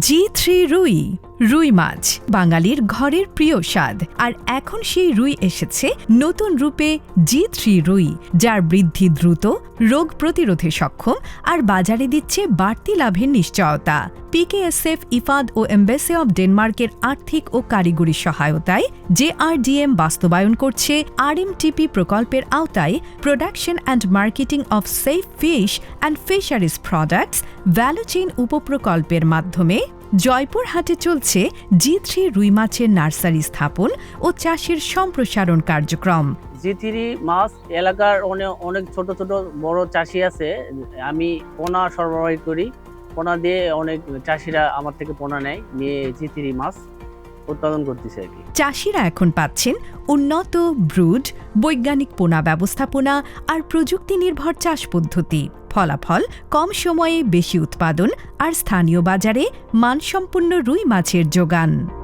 জি three রুই মাছ, বাঙালির ঘরের প্রিয় স্বাদ। আর এখন সেই রুই এসেছে নতুন রূপে জি থ্রি রুই, যার বৃদ্ধি দ্রুত, রোগ প্রতিরোধে সক্ষম আর বাজারে দিচ্ছে বাড়তি লাভের নিশ্চয়তা। পিকেএসএফ ইফাদ ও এমবেসি অব ডেনমার্কের আর্থিক ও কারিগরি সহায়তায় জেআরডিএম বাস্তবায়ন করছে আর আরএমটিপি প্রকল্পের আওতায় production and marketing of safe fish and fisheries products, value chain উপপ্রকল্পের মাধ্যমে জয়পুরহাটে চলছে জি থ্রি রুই মাছের নার্সারি স্থাপন ও চাষের সম্প্রসারণ কার্যক্রম। জি থ্রি মাছ এলাকার অনেক অনেক ছোট ছোট বড় চাষি আছে। আমি পোনা সরবরাহ করি। পোনা দিয়ে অনেক চাষিরা আমার থেকে পোনা নেয়, নিয়ে জি থ্রি মাছ উৎপাদন করতেছে আর কি। চাষিরা এখন পাচ্ছেন উন্নত, ব্রুড, বৈজ্ঞানিক পোনা ব্যবস্থাপনা আর প্রযুক্তি নির্ভর চাষ পদ্ধতি। ফলাফল, কম সময়ে বেশি উৎপাদন আর স্থানীয় বাজারে মানসম্পন্ন রুই মাছের যোগান।